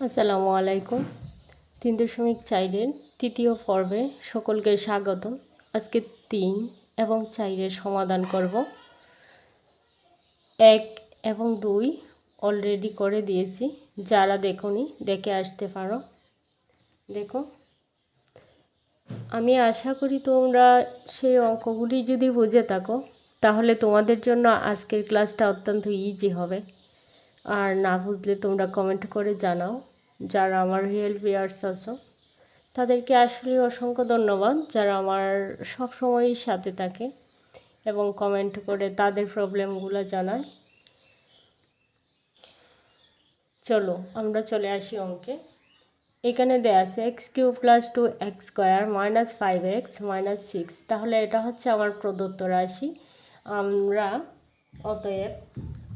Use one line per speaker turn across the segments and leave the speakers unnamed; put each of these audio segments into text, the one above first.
আসসালামু আলাইকুম। তিন দশমিক চারের তৃতীয় পর্বে সকলকে স্বাগত আজকে তিন এবং চারের সমাধান করব। এক এবং দুই অলরেডি করে দিয়েছি। যারা দেখনি, দেখে আসতে পারো। দেখো। আমি আশা করি তোমরা সেই অঙ্কগুলি যদি বুঝে থাকো, তাহলে তোমাদের জন্য আজকের ক্লাসটা অত্যন্ত ইজি হবে। আর না বুঝলে তোমরা কমেন্ট করে জানাও, যারা আমার রিয়েল ভিয়ার্স আছো। তাদেরকে আসলে অসংখ্য ধন্যবাদ, যারা আমার সব সময়ই সাথে থাকে এবং কমেন্ট করে তাদের প্রবলেমগুলো জানায়। চলো, আমরা চলে আসি অঙ্কে। এখানে দেয়া আছে x cube plus two x square minus five x minus six তাহলে এটা হচ্ছে আমার প্রদত্ত রাশি। আমরা অতএব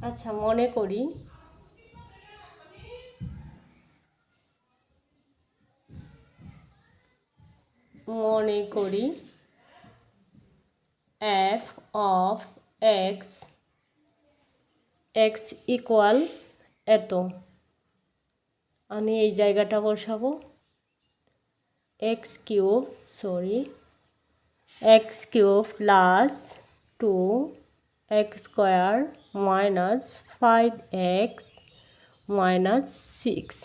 আচ্ছা মনে করি মনে করি। F of x x equal এত। আমি এই জায়গাটা বসাবো। X cube sorry x cube plus two x square minus five x minus six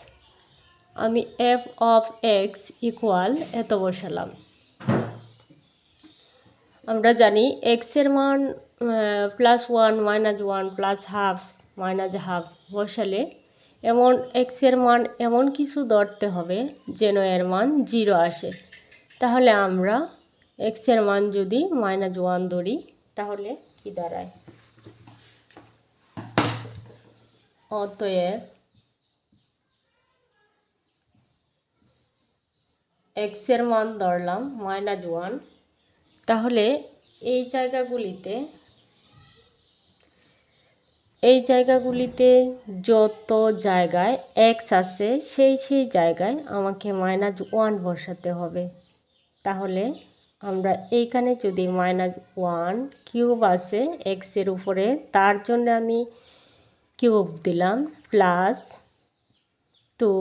আমি এফ অফ এক্স ইকুয়াল এত বসালাম। আমরা জানি এক্সের মান plus one minus one plus half minus half বসালে এমন এক্সের মান এমন কিছু ধরতে হবে যেন এর মান জিরো আসে। তাহলে আমরা এক্সের মান যদি মাইনাস ওয়ান ধরি, তাহলে কি দাঁড়ায়? অতএব এক্সের মান ধরলাম মাইনাস ওয়ান। তাহলে এই জায়গাগুলিতে এই জায়গাগুলিতে যত জায়গায় এক্স আছে, সেই সেই জায়গায় আমাকে মাইনাস ওয়ান বসাতে হবে। তাহলে আমরা এইখানে যদি মাইনাস ওয়ান কিউব আছে এক্সের উপরে, তার জন্য আমি কিউব দিলাম, প্লাস টু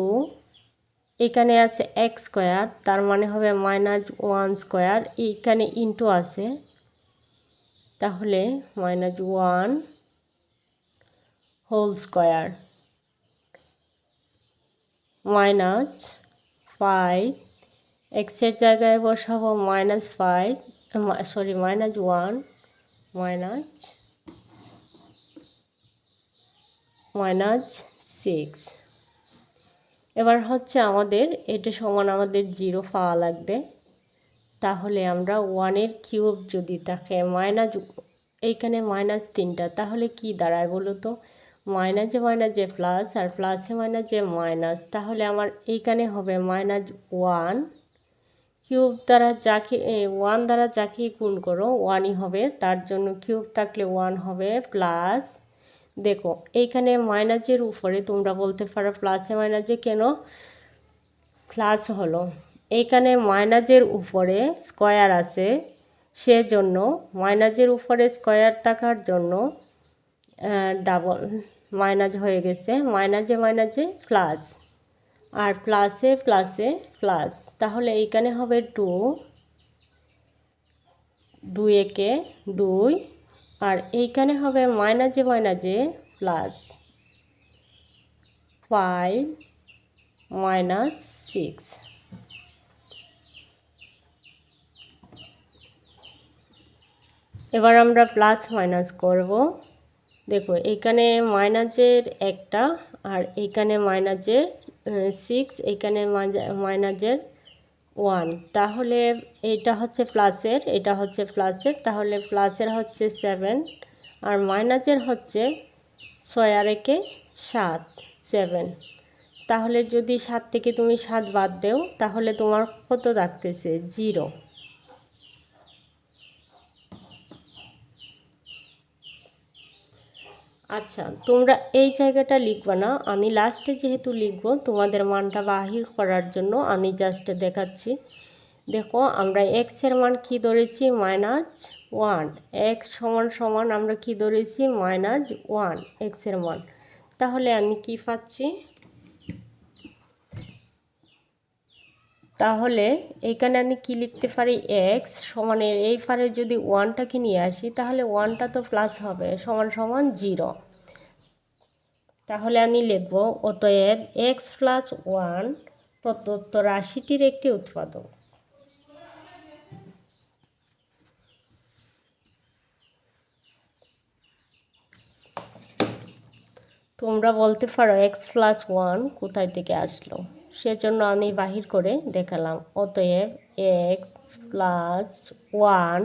এখানে আছে এক্স স্কোয়ার তার মানে হবে মাইনাস ওয়ান স্কোয়ার এইখানে ইন্টু আছে। তাহলে minus one whole square minus five এক্সের জায়গায় বসাবো minus five sorry minus one minus minus six এবার হচ্ছে আমাদের, এটা সমান আমাদের জিরো পাওয়া লাগবে। তাহলে আমরা ওয়ানের কিউব যদি থাকে মাইনাস এইখানে মাইনাস তিনটা, তাহলে কি দাঁড়ায় বলো তো? মাইনাসে মাইনাসে প্লাস আর প্লাসে মাইনাসে মাইনাস তাহলে আমার এইখানে হবে মাইনাস ওয়ান কিউব দ্বারা যাকে ওয়ান দ্বারা যাকে গুণ করো ওয়ানই হবে। তার জন্য কিউব থাকলে ওয়ান হবে প্লাস দেখো, এইখানে মাইনাসের উপরে তোমরা বলতে পারো প্লাসে মাইনাসে কেন? প্লাস হলো। এইখানে মাইনাসের উপরে স্কোয়ার আছে, সেজন্য মাইনাসের উপরে স্কোয়ার থাকার জন্য ডাবল মাইনাস হয়ে গেছে। মাইনাসে মাইনাসে প্লাস আর প্লাসে প্লাসে প্লাস তাহলে এইখানে হবে টু দুই একে দুই আর এইখানে হবে মাইনাসে মাইনাসে প্লাস ফাইভ মাইনাস সিক্স। এবার আমরা প্লাস মাইনাস করব। দেখো এখানে মাইনাসের একটা আর এখানে মাইনাসের সিক্স এখানে মাইনাসের ওয়ান। তাহলে এটা হচ্ছে প্লাসের এটা হচ্ছে প্লাসের তাহলে প্লাসের হচ্ছে সেভেন আর মাইনাসের হচ্ছে ছয় আর একে সাত সেভেন তাহলে যদি সাত থেকে তুমি সাত বাদ দেও, তাহলে তোমার কত থাকতেছে? জিরো আচ্ছা তোমরা এই জায়গাটা লিখবা না। আমি লাস্টে যেহেতু লিখব, তোমাদের মানটা বাহির করার জন্য আমি জাস্ট দেখাচ্ছি। দেখো, আমরা এক্সের মান কি ধরেছি? মাইনাস ওয়ান এক্স সমান সমান আমরা কি ধরেছি? মাইনাস ওয়ান এক্সের মান। তাহলে আমি কি পাচ্ছি? তাহলে এখানে আমি কি লিখতে পারি? এক্স সমানের এই ফারে যদি ওয়ানটাকে নিয়ে আসি, তাহলে ওয়ানটা তো প্লাস হবে, সমান সমান জিরো তাহলে আমি লিখব অতএব এক্স প্লাস ওয়ান প্রদত্ত রাশিটির একটি উৎপাদক। তোমরা বলতে পারো এক্স প্লাস ওয়ান কোথায় থেকে আসলো? সেজন্য আমি বাহির করে দেখালাম। অতএব এক্স প্লাস ওয়ান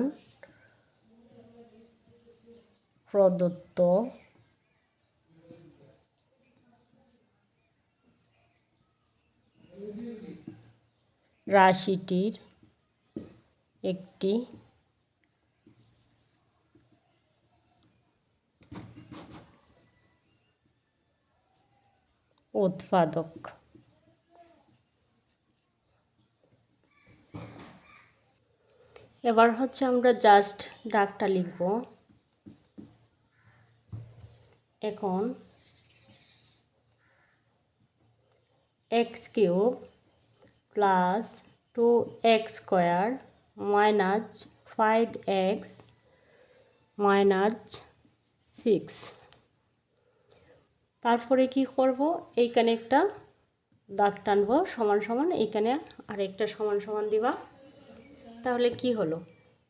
প্রদত্ত রাশিটির একটি উৎপাদক। এবার হচ্ছে আমরা জাস্ট ডাকটা লিখব। এখন x cube plus two x square minus five x minus six তারপরে কি করব? এইখানে একটা দাগ টানবো, সমান সমান। এইখানে আরেকটা সমান সমান দিবা। তাহলে কি হলো?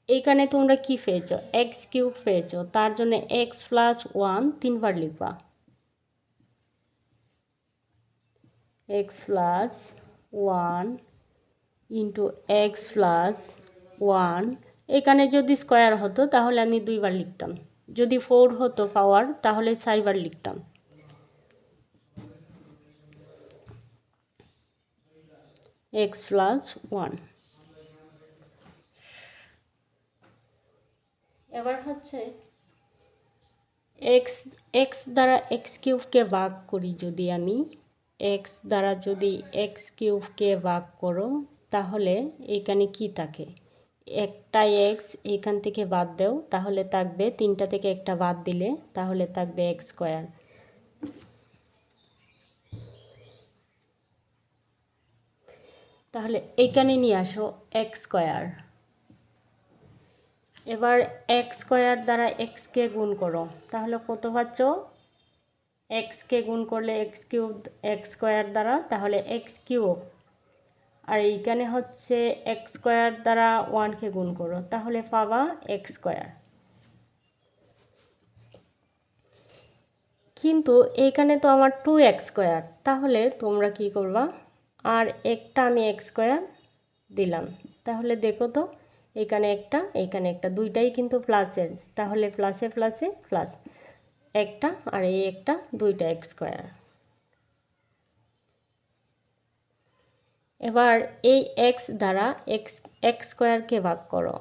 এইখানে তোমরা কি পেয়েছ? এক্স কিউব পেয়েছ। তার জন্য এক্স প্লাস ওয়ান তিনবার লিখবা। X plus one into x plus one এখানে যদি স্কোয়ার হতো, তাহলে আমি দুইবার লিখতাম। যদি ফোর হতো পাওয়ার তাহলে চারবার লিখতাম। এক্স প্লাস ওয়ান এবার হচ্ছে এক্স এক্স দ্বারা এক্স কিউবকে ভাগ করি যদি আমি। এক্স দ্বারা যদি এক্স কিউবকে ভাগ করো, তাহলে এখানে কি থাকে? একটা এক্স এখান থেকে বাদ দেও, তাহলে থাকবে তিনটা থেকে একটা বাদ দিলে তাহলে থাকবে এক্স স্কোয়ার। তাহলে এইখানে নিয়ে আসো এক্স স্কোয়ার। এবার এক্স স্কোয়ার দ্বারা এক্সকে গুণ করো, তাহলে কত পাচ্ছ? এক্সকে গুণ করলে এক্স কিউব এক্স স্কোয়ার দ্বারা, তাহলে এক্স কিউব। আর এইখানে হচ্ছে এক্স স্কোয়ার দ্বারা ওয়ানকে গুণ করো, তাহলে পাবা এক্স স্কোয়ার। কিন্তু এইখানে তো আমার টু এক্স স্কোয়ার, তাহলে তোমরা কি করবা? আর একটা আমি এক্স স্কোয়ার দিলাম। তাহলে দেখো তো এখানে একটা এখানে একটা, দুইটাই কিন্তু প্লাসের তাহলে প্লাসে প্লাসে প্লাস একটা আর এই একটা দুইটা এক্স স্কোয়ার। এবার এই এক্স দ্বারা এক্স এক্স স্কোয়ারকে ভাগ করো।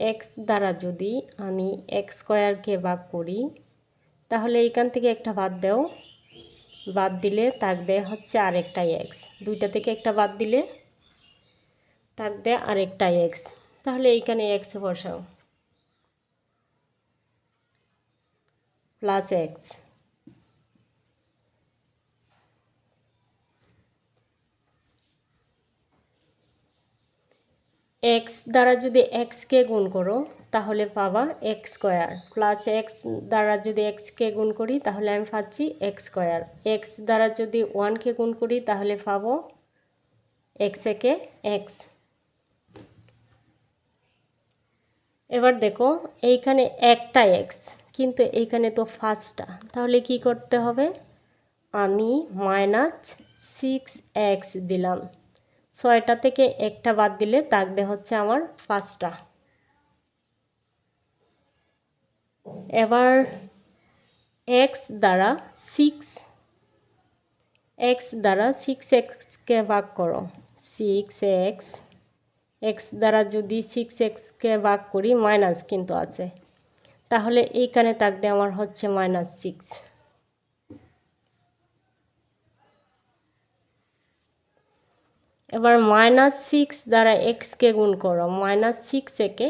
এক্স দ্বারা যদি আমি এক্স স্কোয়ারকে ভাগ করি, তাহলে এইখান থেকে একটা বাদ দেও। বাদ দিলে থাকবে হচ্ছে আরেকটাই এক্স। দুইটা থেকে একটা বাদ দিলে থাকবে আরেকটাই এক্স। তাহলে এইখানে এক্স বসাও। প্লাস এক্স এক্স দ্বারা যদি এক্সকে গুণ করো, তাহলে পাবা এক্স স্কোয়ার প্লাস এক্স দ্বারা যদি এক্সকে গুণ করি, তাহলে আমি পাচ্ছি এক্স স্কোয়ার এক্স দ্বারা যদি ওয়ানকে গুণ করি, তাহলে পাবো এক্স একে এক্স এবার দেখো, এইখানে একটা এক্স কিন্তু এইখানে তো ফার্স্টটা তাহলে কি করতে হবে? আমি মাইনাস সিক্স এক্স দিলাম। ছয়টা থেকে একটা বাদ দিলে থাকবে হচ্ছে আমার পাঁচটা। এবার এক্স দ্বারা সিক্স এক্স দ্বারা সিক্স এক্সকে ভাগ করো। সিক্স এক্স এক্স দ্বারা যদি সিক্স এক্সকে ভাগ করি মাইনাস কিন্তু আছে। তাহলে এইখানে থাকবে আমার হচ্ছে মাইনাস সিক্স এবার মাইনাস সিক্স দ্বারা এক্সকে গুণ করো মাইনাস সিক্স একে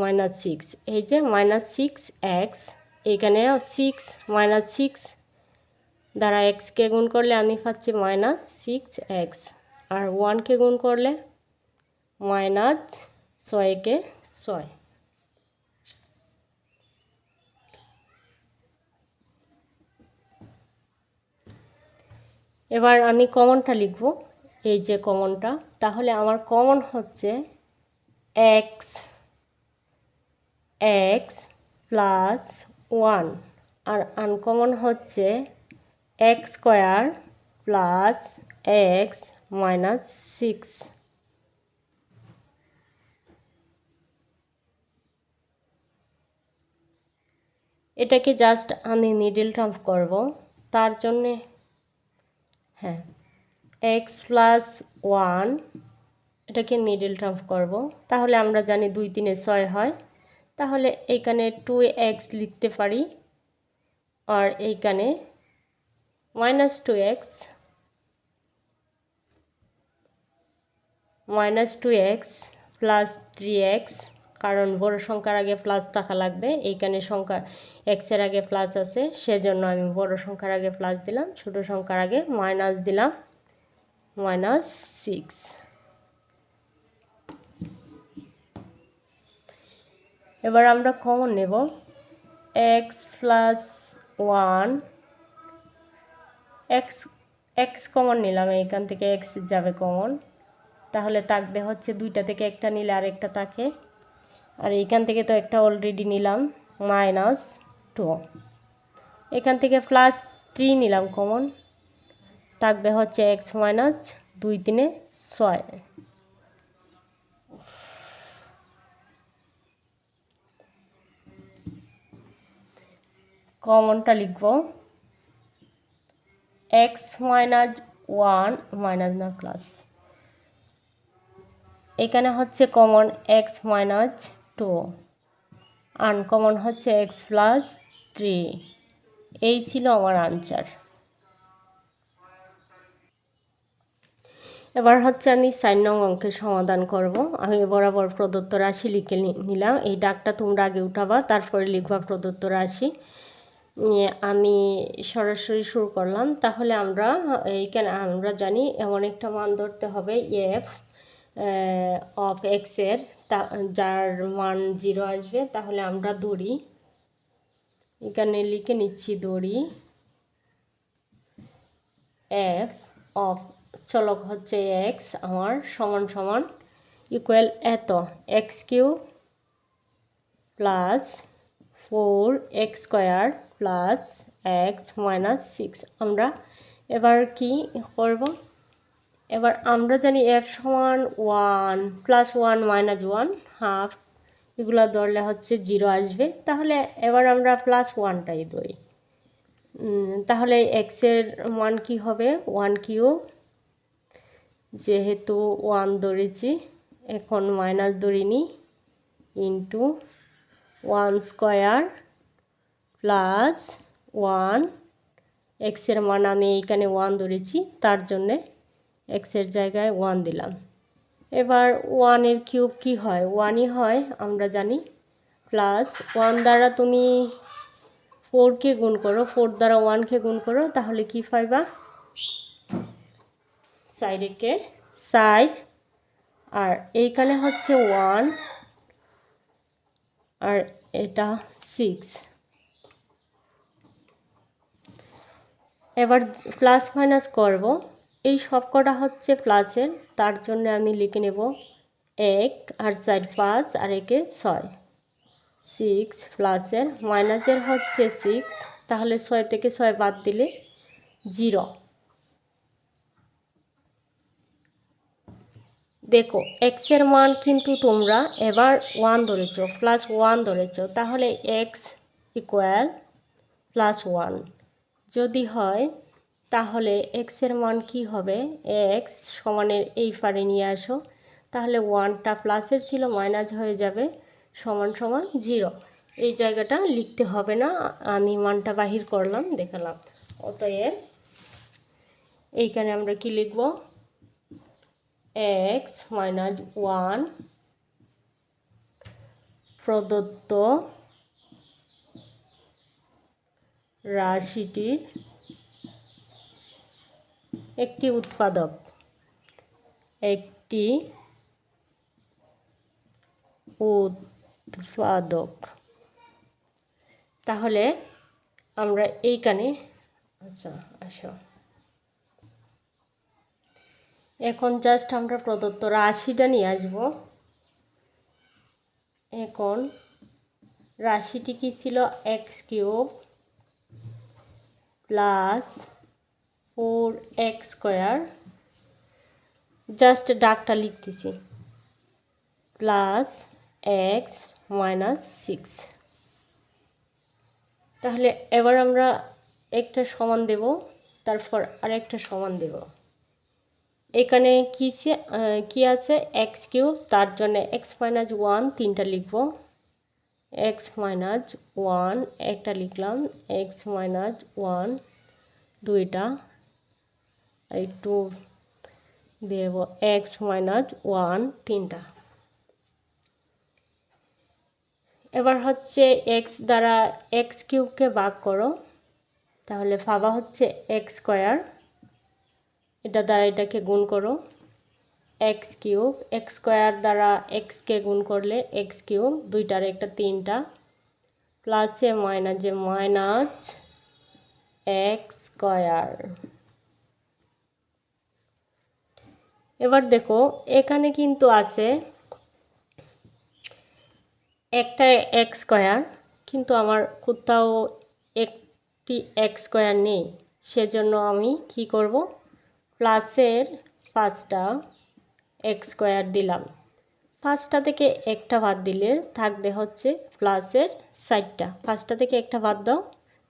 মাইনাস সিক্স এই যে মাইনাস সিক্স এক্স এইখানে সিক্স মাইনাস সিক্স দ্বারা এক্সকে গুণ করলে আমি পাচ্ছি মাইনাস সিক্স এক্স আর ওয়ানকে গুণ করলে মাইনাস ছয়কে ছয়। এবার আমি কমনটা লিখব। এই যে কমনটা তাহলে আমার কমন হচ্ছে এক্স এক্স প্লাস ওয়ান আর আনকমন হচ্ছে x square plus x minus six এটাকে জাস্ট আমি নিডল ট্রাম্প করব, তার জন্যে হ্যাঁ। এক্স প্লাস ওয়ান এটাকে নিডল ট্রাম্প করব। তাহলে আমরা জানি দুই তিনে ছয় হয়। তাহলে এইখানে টু এক্স লিখতে পারি। আর এইখানে minus two x minus two x plus three x কারণ বড় সংখ্যার আগে প্লাস থাকা লাগবে, এইখানে সংখ্যা এক্সের আগে প্লাস আছে, সেজন্য আমি বড় সংখ্যার আগে প্লাস দিলাম ছোট সংখ্যার আগে মাইনাস দিলাম মাইনাস সিক্স এবার আমরা কমন নেব x plus one x x common নিলাম, এইখান থেকে এক্স যাবে কমন তাহলে থাকবে হচ্ছে দুইটা থেকে একটা নিলে আরেকটা থাকে আর এইখান থেকে তো একটা অলরেডি নিলাম মাইনাস টু এখান থেকে প্লাস থ্রি নিলাম কমন থাকবে হচ্ছে এক্স মাইনাস দুই তিনে ছয়। কমনটা লিখব। এক্স মাইনাস ওয়ান মাইনাস না প্লাস এখানে হচ্ছে common X minus two uncommon হচ্ছে এক্স প্লাস থ্রি এই ছিল আমার আনসার এবার হচ্ছে আমি সাইন নং অঙ্কের সমাধান করব। আমি বরাবর প্রদত্ত রাশি লিখে নিলাম। এই ডাকটা তোমরা আগে উঠাবা, তারপরে লিখবা প্রদত্ত রাশি। আমি সরাসরি শুরু করলাম। তাহলে আমরা, এইখানে আমরা জানি এমন একটা মান ধরতে হবে এফ অফ এক্সের তা, যার মান জিরো আসবে, তাহলে আমরা দড়ি, এখানে লিখে নিচ্ছি দড়ি এফ অফ, চলক হচ্ছে এক্স আমার সমান সমান ইকুয়াল এত x cube plus four x square plus x minus six আমরা এবার কি করব? এবার আমরা জানি এফ সমান one plus one minus one half এগুলো ধরলে হচ্ছে জিরো আসবে। তাহলে এবার আমরা প্লাস ওয়ানটাই ধরি। তাহলে এক্সের ওয়ান কি হবে? ওয়ান কিউ যেহেতু ওয়ান ধরেছি, এখন minus ধরিনি into one square plus one এক্সের মান আমি এইখানে ওয়ান ধরেছি, তার জন্যে এক্সের জায়গায় ওয়ান দিলাম। এবার ওয়ানের কিউব কি হয়? ওয়ানই হয়, আমরা জানি প্লাস ওয়ান দ্বারা তুমি ফোরকে গুণ করো ফোর দ্বারা ওয়ানকে গুণ করো, তাহলে কি পাইবা? সাইডেকে সাইড আর এইখানে হচ্ছে ওয়ান আর এটা সিক্স এবার প্লাস মাইনাস করব। এই সবকটা হচ্ছে প্লাসের, তার জন্য আমি লিখে নেব এক আর চার পাঁচ আর একে ছয়। সিক্স প্লাসের, মাইনাসের হচ্ছে সিক্স তাহলে ছয় থেকে ছয় বাদ দিলে জিরো দেখো এক্সের মান কিন্তু তোমরা এবার ওয়ান ধরেছ প্লাস ওয়ান ধরেছ, তাহলে এক্স ইকুয়াল প্লাস ওয়ান যদি হয় তাহলে এক্সের মান কি হবে? এক্স সমানের এই পারে নিয়ে আসো। তাহলে ওয়ানটা প্লাসের ছিল মাইনাস হয়ে যাবে সমান সমান জিরো এই জায়গাটা লিখতে হবে না, আমি মানটা বাহির করলাম, দেখালাম। অতএব এইখানে আমরা কি লিখব? এক্স মাইনাস ওয়ান প্রদত্ত রাশিটির একটি উৎপাদক একটি উৎপাদক। তাহলে আমরা এইখানে আচ্ছা আসো। এখন জাস্ট আমরা প্রদত্ত রাশিটা নিয়ে আসব। এখন রাশিটি কি ছিল? X cube plus four x square just ডাকটা লিখতেছি প্লাস এক্স মাইনাস সিক্স তাহলে এবার আমরা একটা সমান দেব, তারপর আরেকটা সমান দেব। এখানে কী কী আছে? এক্স কিউব, তার জন্য এক্স মাইনাস ওয়ান তিনটা লিখব। এক্স মাইনাস ওয়ান একটা লিখলাম এক্স মাইনাস ওয়ান দুইটা। একটু দেব এক্স মাইনাস ওয়ান তিনটা। এবার হচ্ছে এক্স দ্বারা এক্স কিউবকে ভাগ করো, তাহলে ফাবা হচ্ছে এক্স স্কোয়ার এটা দ্বারা এটাকে গুণ করো এক্স কিউব এক্স স্কোয়ার দ্বারা এক্সকে গুণ করলে এক্স কিউব দুইটার একটা তিনটা প্লাসে মাইনাস মাইনাসে মাইনাস এক্স স্কোয়ার এবার দেখো, এখানে কিন্তু আছে একটা এক্স স্কোয়ার কিন্তু আমার কোথাও একটি এক্স স্কোয়ার নেই। সেজন্য আমি কি করব? প্লাসের পাঁচটা এক্স স্কোয়ার দিলাম। পাঁচটা থেকে একটা ভাত দিলে থাকবে হচ্ছে প্লাসের ষাটটা। পাঁচটা থেকে একটা ভাত দাও,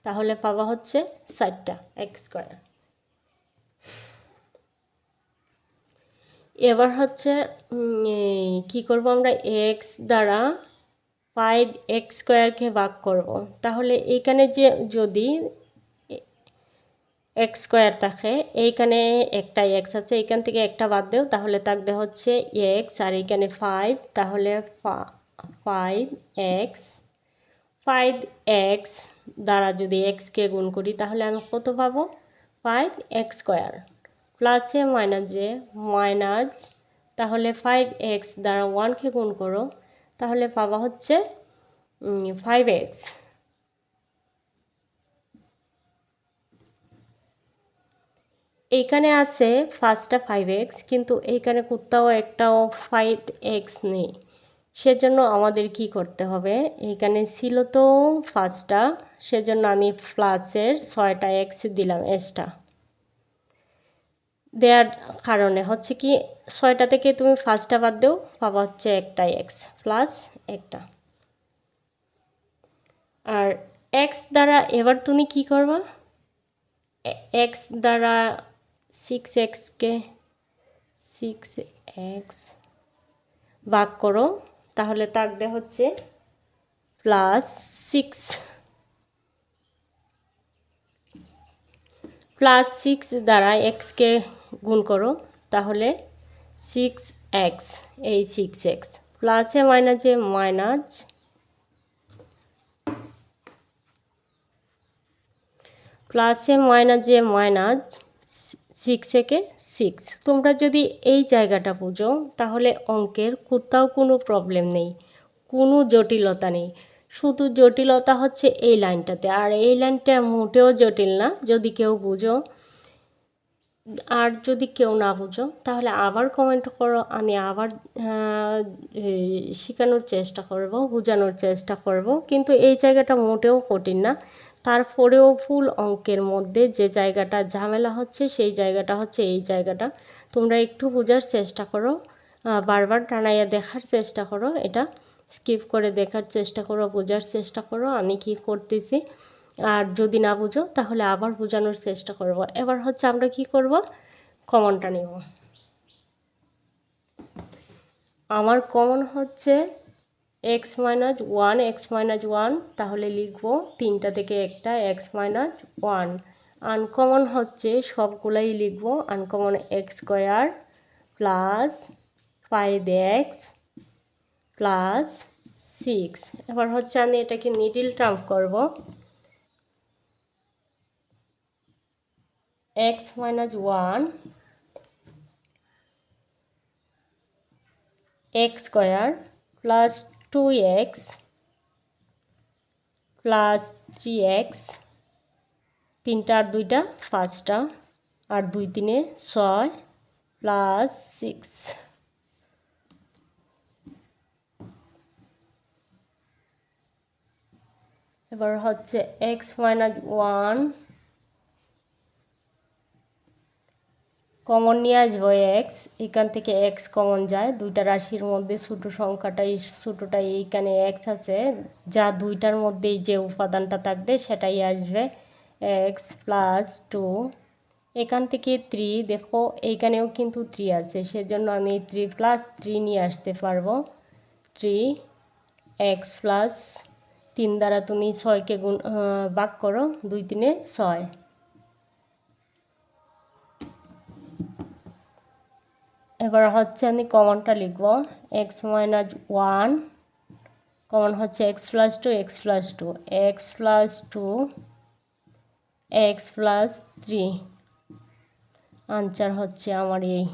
তাহলে পাবা হচ্ছে ষাটটা এক্স স্কোয়ার এবার হচ্ছে কি করব আমরা? এক্স দ্বারা ফাইভ এক্স স্কোয়ারকে ভাগ করব। তাহলে এইখানে যে যদি এক্স স্কোয়ার থাকে, এইখানে একটা এক্স আছে, এইখান থেকে একটা বাদ দেও, তাহলে থাকবে হচ্ছে এক্স আর এইখানে ফাইভ তাহলে ফাইভ এক্স ফাইভ এক্স দ্বারা যদি এক্সকে গুণ করি, তাহলে আমি কত পাবো? ফাইভ এক্স স্কোয়ার প্লাসে মাইনাসে মাইনাস তাহলে ফাইভ এক্স দ্বারা ওয়ানকে গুণ করো, তাহলে পাবা হচ্ছে ফাইভ এক্স এইখানে আছে ফার্স্টটা ফাইভ এক্স কিন্তু এইখানে কোথাও একটাও ফাইভ এক্স নেই। সেজন্য আমাদের কি করতে হবে? এইখানে ছিল তো ফার্স্টটা সেজন্য আমি প্লাসের ছয়টা এক্স দিলাম এক্সটা দেওয়ার কারণে। হচ্ছে কি, ছয়টা থেকে তুমি ফার্স্টটা বাদ দেও পাবা হচ্ছে একটা এক্স প্লাস একটা। আর এক্স দ্বারা এবার তুমি কি করবা? এক্স দ্বারা সিক্স এক্সকে সিক্স এক্স ভাগ করো, তাহলে থাকবে হচ্ছে প্লাস সিক্স প্লাস সিক্স দ্বারা এক্সকে গুণ করো, তাহলে সিক্স এক্স এই সিক্স এক্স প্লাসে মাইনাসে মাইনাস প্লাসে মাইনাসে মাইনাস সিক্স একে সিক্স তোমরা যদি এই জায়গাটা বুঝো, তাহলে অঙ্কের কোথাও কোনো প্রবলেম নেই, কোনো জটিলতা নেই। শুধু জটিলতা হচ্ছে এই লাইনটাতে। আর এই লাইনটা মোটেও জটিল না, যদি কেউ বুঝো। আর যদি কেউ না বুঝো, তাহলে আবার কমেন্ট করো। আমি আবার শেখানোর চেষ্টা করব, বোঝানোর চেষ্টা করব। কিন্তু এই জায়গাটা মোটেও কঠিন না। তারপরেও ফুল অঙ্কের মধ্যে যে জায়গাটা ঝামেলা হচ্ছে, সেই জায়গাটা হচ্ছে এই জায়গাটা। তোমরা একটু বোঝার চেষ্টা করো বারবার টানাইয়া দেখার চেষ্টা করো এটা। স্কিপ করে দেখার চেষ্টা করো, বোঝার চেষ্টা করো, আমি কি করতেছি। আর যদি না বুঝো, তাহলে আবার বোঝানোর চেষ্টা করব। এবার হচ্ছে আমরা কি করব? কমনটা নেব। আমার কমন হচ্ছে x minus one x minus one তাহলে লিখব তিনটা থেকে একটা এক্স মাইনাস ওয়ান আনকমন হচ্ছে সবগুলাই লিখব uncommon x square plus five x plus six. এবার হচ্ছে আমি এটাকে নিডিল ট্রাম্প করব। X minus one x square plus two x plus three x তিনটা আর দুইটা পাঁচটা, আর দুই তিনে ছয় প্লাস সিক্স এবার হচ্ছে এক্স মাইনাস ওয়ান কমন নিয়ে আসব এক্স এখান থেকে এক্স কমন যায়। দুইটা রাশির মধ্যে ছোটো সংখ্যাটাই, ছোটোটাই এইখানে এক্স আছে। যা দুইটার মধ্যেই যে উপাদানটা থাকবে সেটাই আসবে এক্স প্লাস টু এখান থেকে থ্রি দেখো এইখানেও কিন্তু থ্রি আছে, সেজন্য আমি থ্রি প্লাস থ্রি নিয়ে আসতে পারব। থ্রি এক্স প্লাস তিন দ্বারা তুমি ছয়কে গুণ ভাগ করো, দুই তিনে ছয়। এবার হচ্ছে আমি কমনটা লিখব এক্স মাইনাস ওয়ান কমন হচ্ছে x plus two x plus two x plus two x plus three answer হচ্ছে আমার এই।